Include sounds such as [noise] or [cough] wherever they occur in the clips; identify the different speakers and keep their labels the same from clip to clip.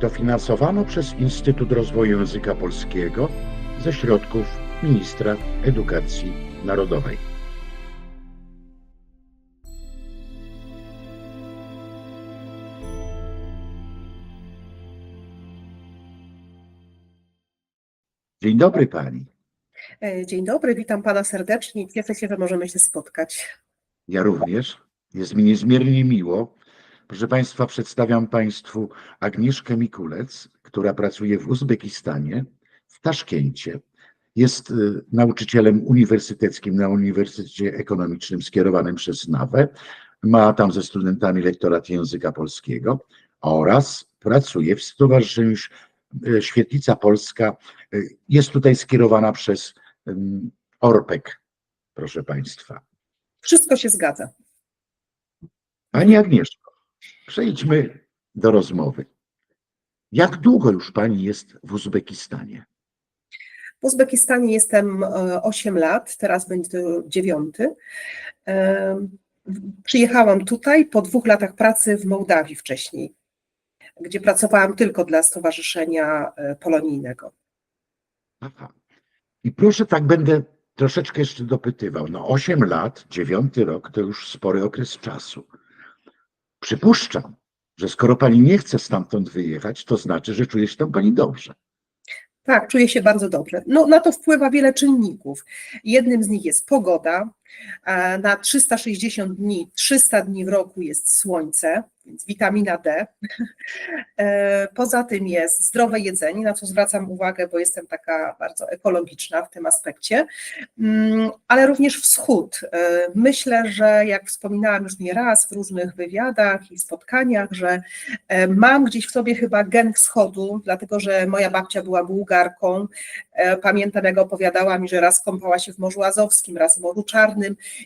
Speaker 1: dofinansowano przez Instytut Rozwoju Języka Polskiego ze środków Ministra Edukacji Narodowej. Dzień dobry Pani.
Speaker 2: E, Dzień dobry, witam Pana serdecznie i cieszę się, że możemy się spotkać.
Speaker 1: Ja również. Jest mi niezmiernie miło. Proszę Państwa, przedstawiam Państwu Agnieszkę Mikulec, która pracuje w Uzbekistanie, w Taszkencie. Jest y, nauczycielem uniwersyteckim na Uniwersytecie Ekonomicznym skierowanym przez NAWE. Ma tam ze studentami lektorat języka polskiego oraz pracuje w Stowarzyszeniu y, Świetlica Polska. Y, Jest tutaj skierowana przez ORPEK, proszę Państwa.
Speaker 2: Wszystko się zgadza.
Speaker 1: Pani Agnieszko, przejdźmy do rozmowy. Jak długo już Pani jest w Uzbekistanie?
Speaker 2: W Uzbekistanie jestem e, 8 lat, teraz będzie to dziewiąty. E, Przyjechałam tutaj po dwóch latach pracy w Mołdawii wcześniej, gdzie pracowałam tylko dla Stowarzyszenia e, Polonijnego.
Speaker 1: Aha. I proszę, tak będę troszeczkę jeszcze dopytywał. No 8 lat, dziewiąty rok to już spory okres czasu. Przypuszczam, że skoro Pani nie chce stamtąd wyjechać, to znaczy, że czuje się tam Pani dobrze.
Speaker 2: Tak, czuję się bardzo dobrze. No, na to wpływa wiele czynników. Jednym z nich jest pogoda. Na 360 dni, 300 dni w roku jest słońce, więc witamina D. [laughs] E, Poza tym jest zdrowe jedzenie, na co zwracam uwagę, bo jestem taka bardzo ekologiczna w tym aspekcie, Mm, ale również wschód. E, Myślę, że jak wspominałam już nie raz w różnych wywiadach i spotkaniach, że e, mam gdzieś w sobie chyba gen wschodu, dlatego że moja babcia była Bułgarką. Pamiętam, jak opowiadała mi, że raz kąpała się w Morzu Azowskim, raz w Morzu Czarnym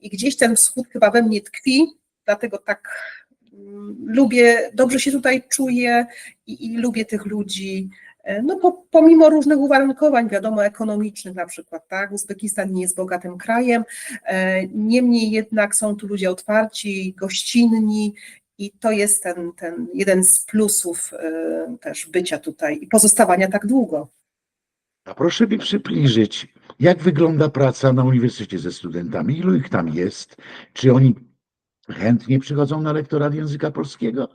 Speaker 2: i gdzieś ten wschód chyba we mnie tkwi, dlatego tak mm, lubię, dobrze się tutaj czuję i, i lubię tych ludzi. E, No po, pomimo różnych uwarunkowań, wiadomo, ekonomicznych na przykład, tak, Uzbekistan nie jest bogatym krajem, e, niemniej jednak są tu ludzie otwarci, gościnni i to jest ten, ten jeden z plusów e, też bycia tutaj i pozostawania tak długo.
Speaker 1: A proszę mi przybliżyć, jak wygląda praca na uniwersytecie ze studentami? Ilu ich tam jest? Czy oni chętnie przychodzą na lektorat języka polskiego?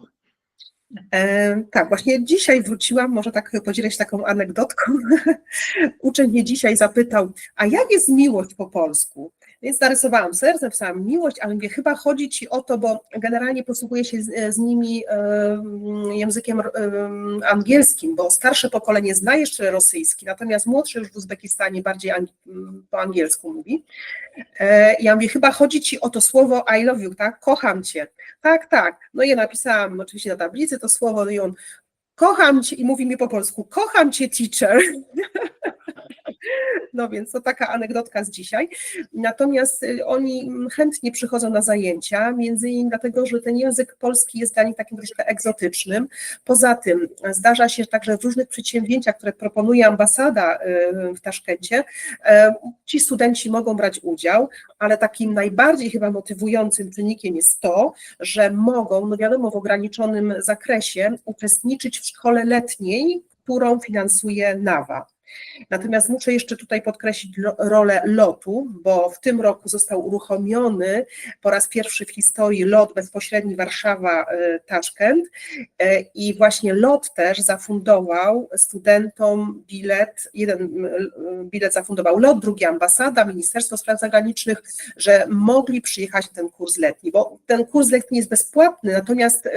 Speaker 2: E, tak, właśnie dzisiaj wróciłam, może tak podzielę się taką anegdotką. [laughs] Uczeń mnie dzisiaj zapytał, a jak jest miłość po polsku? Więc narysowałam serce, napisałam miłość, ale mówię, chyba chodzi ci o to, bo generalnie posługuję się z, z nimi em, językiem em, angielskim, bo starsze pokolenie zna jeszcze rosyjski, natomiast młodsze już w Uzbekistanie bardziej ang- po angielsku mówi. E, Ja mówię, chyba chodzi ci o to słowo I love you, tak? Kocham cię. Tak, tak. No i napisałam oczywiście na tablicy to słowo, no i on kocham cię i mówi mi po polsku, kocham cię teacher. [laughs] No więc to taka anegdotka z dzisiaj. Natomiast y, oni chętnie przychodzą na zajęcia, między innymi dlatego, że ten język polski jest dla nich takim troszkę egzotycznym. Poza tym e, zdarza się także w różnych przedsięwzięciach, które proponuje ambasada y, w Taszkencie, e, ci studenci mogą brać udział, ale takim najbardziej chyba motywującym czynnikiem jest to, że mogą, no wiadomo, w ograniczonym zakresie uczestniczyć w szkole letniej, którą finansuje NAWA. Natomiast muszę jeszcze tutaj podkreślić rolę lotu, bo w tym roku został uruchomiony po raz pierwszy w historii lot bezpośredni Warszawa-Taszkent e, i właśnie lot też zafundował studentom bilet, jeden e, bilet zafundował lot, drugi ambasada, Ministerstwo Spraw Zagranicznych, że mogli przyjechać na ten kurs letni, bo ten kurs letni jest bezpłatny, natomiast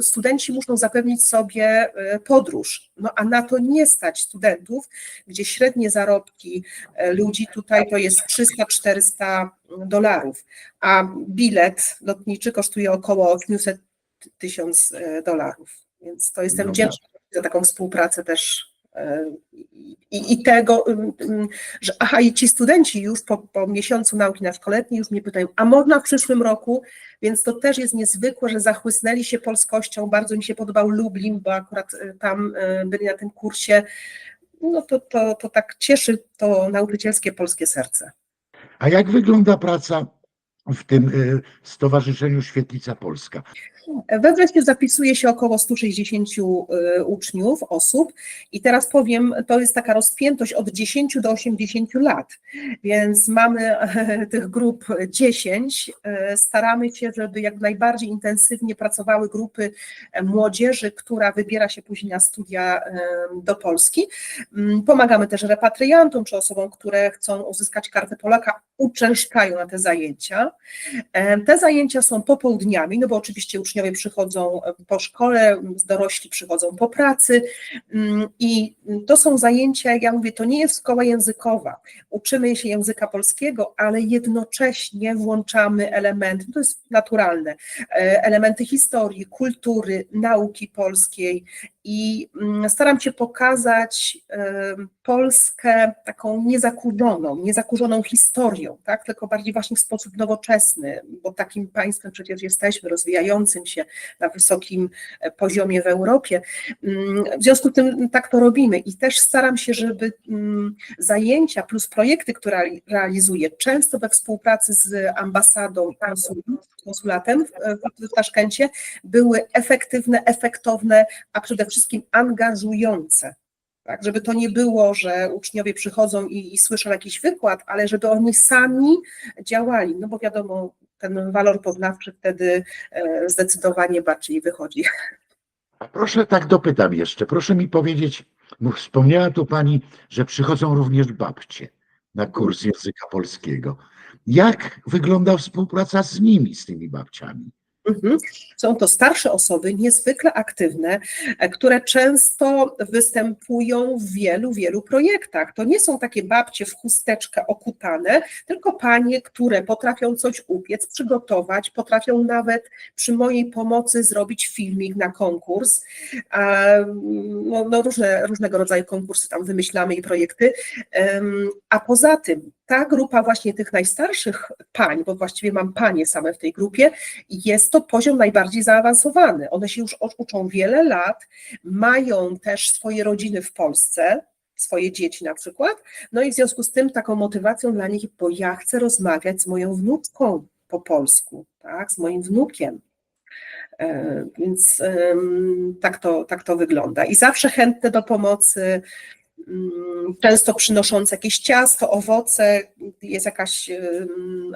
Speaker 2: studenci muszą zapewnić sobie podróż, no a na to nie stać studentów, gdzie średnie zarobki e, ludzi tutaj to jest 300-400 dolarów, a bilet lotniczy kosztuje około 800 tysiąc dolarów, więc to jestem
Speaker 1: No
Speaker 2: wdzięczna za taką współpracę też i, i tego, że aha, i ci studenci już po, po miesiącu nauki na szkoletniej już mnie pytają, a można w przyszłym roku? Więc to też jest niezwykłe, że zachłysnęli się polskością. Bardzo mi się podobał Lublin, bo akurat y, tam y, byli na tym kursie. No to, to, to tak cieszy to nauczycielskie polskie serce.
Speaker 1: A jak wygląda praca w tym y, Stowarzyszeniu Świetlica Polska?
Speaker 2: We wrześniu zapisuje się około 160 y, uczniów, osób i teraz powiem, to jest taka rozpiętość od 10 do 80 lat, więc mamy [laughs] tych grup 10. Y, Staramy się, żeby jak najbardziej intensywnie pracowały grupy e, młodzieży, która wybiera się później na studia do Polski. Mm, Pomagamy też repatriantom czy osobom, które chcą uzyskać kartę Polaka, uczęszczają na te zajęcia. E, Te zajęcia są popołudniami, no bo oczywiście uczniowie przychodzą po szkole, dorośli przychodzą po pracy mm, i to są zajęcia, ja mówię, to nie jest szkoła językowa. Uczymy się języka polskiego, ale jednocześnie włączamy elementy, to jest naturalne, e, elementy historii, kultury, nauki polskiej i mm, staram się pokazać Polskę taką niezakurzoną, niezakurzoną historią, tak? tylko bardziej właśnie w sposób nowoczesny, bo takim państwem przecież jesteśmy, rozwijającym się na wysokim e, poziomie w Europie. Mm, W związku z tym tak to robimy i też staram się, żeby mm, zajęcia plus projekty, które reali- realizuję, często we współpracy z ambasadą i konsul- konsulatem w, w, Taszkencie, były efektywne, efektowne, a przede wszystkim angażujące. Tak, żeby to nie było, że uczniowie przychodzą i, i słyszą jakiś wykład, ale żeby oni sami działali, no bo wiadomo, ten walor poznawczy wtedy e, zdecydowanie bardziej wychodzi.
Speaker 1: A proszę tak dopytam jeszcze, proszę mi powiedzieć, wspomniała tu Pani, że przychodzą również babcie na kurs języka polskiego. Jak wygląda współpraca z nimi, z tymi babciami?
Speaker 2: Mhm. Są to starsze osoby, niezwykle aktywne, e, które często występują w wielu, wielu projektach. To nie są takie babcie w chusteczkę okutane, tylko panie, które potrafią coś upiec, przygotować, potrafią nawet przy mojej pomocy zrobić filmik na konkurs. No, no różne, różnego rodzaju konkursy tam wymyślamy i projekty. A poza tym ta grupa właśnie tych najstarszych pań, bo właściwie mam panie same w tej grupie, jest to poziom najbardziej zaawansowany. One się już uczą wiele lat, mają też swoje rodziny w Polsce, swoje dzieci na przykład, no i w związku z tym taką motywacją dla nich, bo ja chcę rozmawiać z moją wnuczką po polsku, tak, z moim wnukiem. E, Więc tak to, tak to wygląda. I zawsze chętne do pomocy, często przynoszące jakieś ciasto, owoce, jest jakaś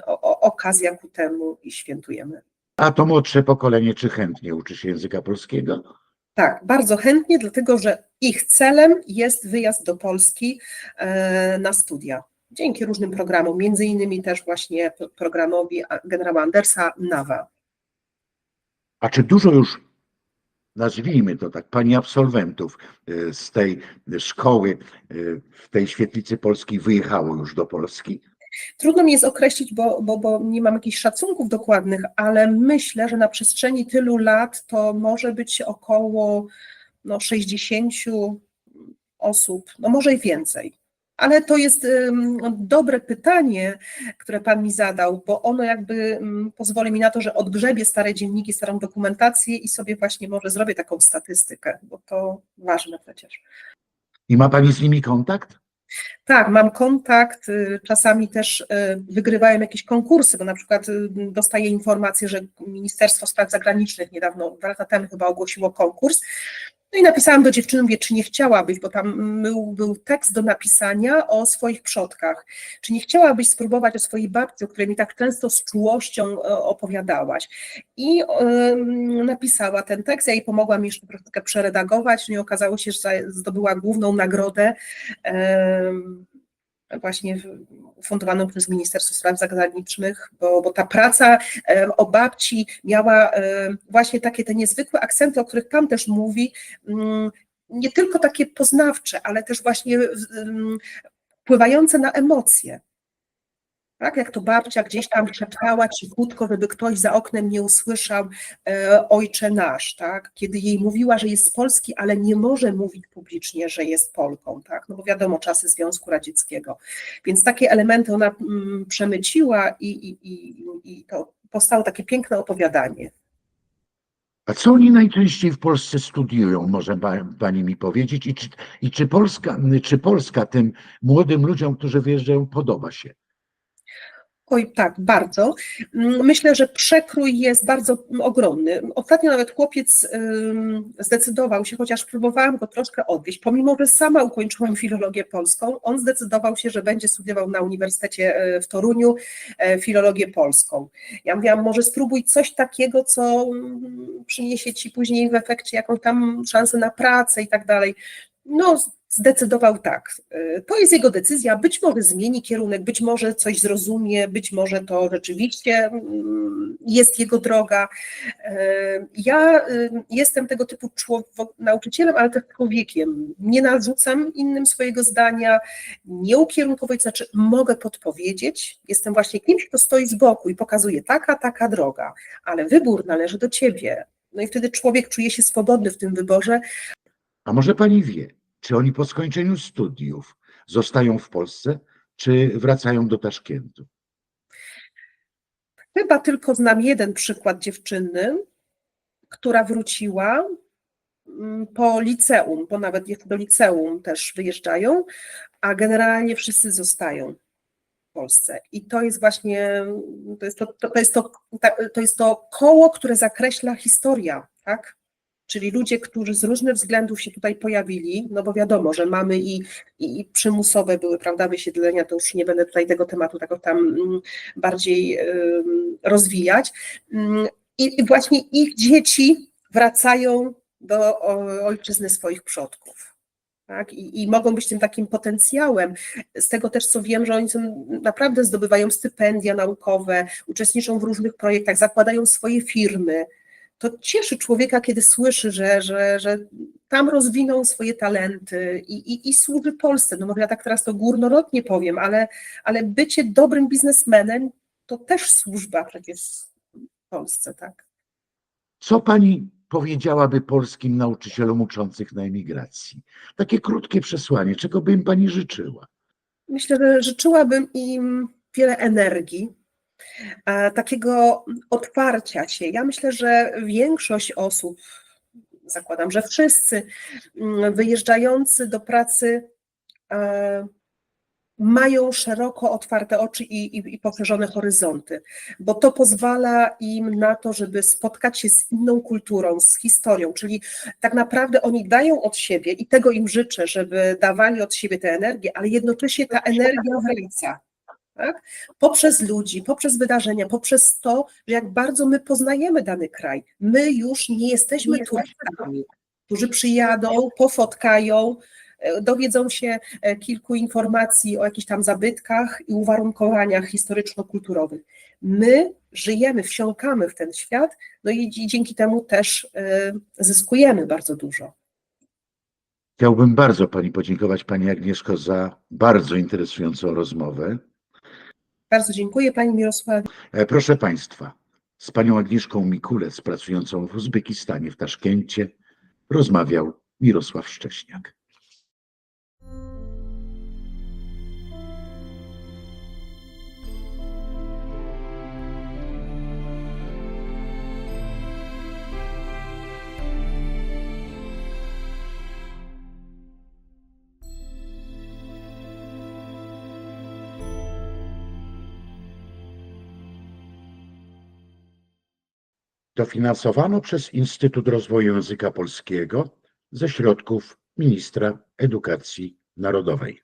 Speaker 2: o- okazja ku temu i świętujemy.
Speaker 1: A to młodsze pokolenie, czy chętnie uczy się języka polskiego?
Speaker 2: Tak, bardzo chętnie, dlatego że ich celem jest wyjazd do Polski e, na studia. Dzięki różnym programom, między innymi też właśnie pro- programowi generała Andersa NAWA.
Speaker 1: A czy dużo już, nazwijmy to tak, pani absolwentów y, z tej szkoły, y, w tej świetlicy polskiej wyjechało już do Polski?
Speaker 2: Trudno mi jest określić, bo, bo, bo nie mam jakichś szacunków dokładnych, ale myślę, że na przestrzeni tylu lat to może być około no, 60 osób, no może i więcej. Ale to jest dobre pytanie, które Pan mi zadał, bo ono jakby ym, pozwoli mi na to, że odgrzebię stare dzienniki, starą dokumentację i sobie właśnie może zrobię taką statystykę, bo to ważne przecież.
Speaker 1: I ma pani z nimi kontakt?
Speaker 2: Tak, mam kontakt, y, czasami też y, wygrywają jakieś konkursy, bo na przykład y, dostaję informację, że Ministerstwo Spraw Zagranicznych niedawno, dwa lata temu chyba ogłosiło konkurs. No i napisałam do dziewczyny, mówię, czy nie chciałabyś, bo tam był, był tekst do napisania o swoich przodkach. Czy nie chciałabyś spróbować o swojej babci, o której mi tak często z czułością e, opowiadałaś? I em, napisała ten tekst, ja jej pomogłam jeszcze troszeczkę przeredagować, no i okazało się, że zdobyła główną nagrodę em, właśnie ufundowaną przez Ministerstwo Spraw Zagranicznych, bo, bo ta praca em, o babci miała em, właśnie takie te niezwykłe akcenty, o których Pan też mówi, mm, nie tylko takie poznawcze, ale też właśnie em, wpływające na emocje. Tak, jak to babcia gdzieś tam szeptała cichutko, żeby ktoś za oknem nie usłyszał e, ojcze nasz, tak? Kiedy jej mówiła, że jest z Polski, ale nie może mówić publicznie, że jest Polką, tak? No bo wiadomo, czasy Związku Radzieckiego. Więc takie elementy ona mm, przemyciła i, i, i, i to powstało takie piękne opowiadanie.
Speaker 1: A co oni najczęściej w Polsce studiują, może pa- pani mi powiedzieć? I czy, i czy, Polska, czy Polska tym młodym ludziom, którzy wyjeżdżają, podoba się?
Speaker 2: Oj, tak, bardzo. Mm, Myślę, że przekrój jest bardzo ogromny. Ostatnio nawet chłopiec zdecydował się, chociaż próbowałam go troszkę odwieść, pomimo, że sama ukończyłam filologię polską, on zdecydował się, że będzie studiował na Uniwersytecie e, w Toruniu e, filologię polską. Ja mówiłam, może spróbuj coś takiego, co mm, przyniesie ci później w efekcie jakąś tam szansę na pracę i tak dalej. No, zdecydował tak. Y, To jest jego decyzja. Być może zmieni kierunek, być może coś zrozumie, być może to rzeczywiście mm, jest jego droga. Y, Ja y, jestem tego typu nauczycielem, ale też człowiekiem. Nie narzucam innym swojego zdania, nie ukierunkowuję, to znaczy mogę podpowiedzieć. Jestem właśnie kimś, kto stoi z boku i pokazuje taka, taka droga, ale wybór należy do ciebie. No i wtedy człowiek czuje się swobodny w tym wyborze,
Speaker 1: A może pani wie, czy oni po skończeniu studiów zostają w Polsce, czy wracają do Taszkentu?
Speaker 2: Chyba tylko znam jeden przykład dziewczyny, która wróciła mm, po liceum, bo nawet do liceum też wyjeżdżają, a generalnie wszyscy zostają w Polsce. I to jest właśnie, to jest to, to, jest to, to jest to koło, które zakreśla historia, tak? Czyli ludzie, którzy z różnych względów się tutaj pojawili, no bo wiadomo, że mamy i, i, i przymusowe były, prawda, wysiedlenia, to już nie będę tutaj tego tematu tak tam mm, bardziej rozwijać. Ym, I właśnie ich dzieci wracają do ojczyzny swoich przodków. Tak? I, I mogą być tym takim potencjałem. Z tego też, co wiem, że oni są, naprawdę zdobywają stypendia naukowe, uczestniczą w różnych projektach, zakładają swoje firmy. To cieszy człowieka, kiedy słyszy, że, że, że tam rozwiną swoje talenty i, i, i służy Polsce. No może ja tak teraz to górnolotnie powiem, ale, ale bycie dobrym biznesmenem to też służba przecież Polsce, tak?
Speaker 1: Co pani powiedziałaby polskim nauczycielom uczących na emigracji? Takie krótkie przesłanie, czego by im pani życzyła?
Speaker 2: Myślę, że życzyłabym im wiele energii, takiego otwarcia się. Ja myślę, że większość osób, zakładam, że wszyscy mm, wyjeżdżający do pracy e, mają szeroko otwarte oczy i, i, i poszerzone horyzonty, bo to pozwala im na to, żeby spotkać się z inną kulturą, z historią, czyli tak naprawdę oni dają od siebie i tego im życzę, żeby dawali od siebie tę energię, ale jednocześnie ta energia wraca. Tak? Poprzez ludzi, poprzez wydarzenia, poprzez to, że jak bardzo my poznajemy dany kraj. My już nie jesteśmy turystami, którzy przyjadą, pofotkają, e, dowiedzą się e, kilku informacji o jakichś tam zabytkach i uwarunkowaniach historyczno-kulturowych. My żyjemy, wsiąkamy w ten świat, no i dzi- dzięki temu też e, zyskujemy bardzo dużo.
Speaker 1: Chciałbym bardzo pani podziękować, pani Agnieszko, za bardzo interesującą rozmowę.
Speaker 2: Bardzo dziękuję Pani Mirosławie.
Speaker 1: E, Proszę Państwa, z panią Agnieszką Mikulec, pracującą w Uzbekistanie w Taszkencie, rozmawiał Mirosław Szcześniak. Dofinansowano przez Instytut Rozwoju Języka Polskiego ze środków Ministra Edukacji Narodowej.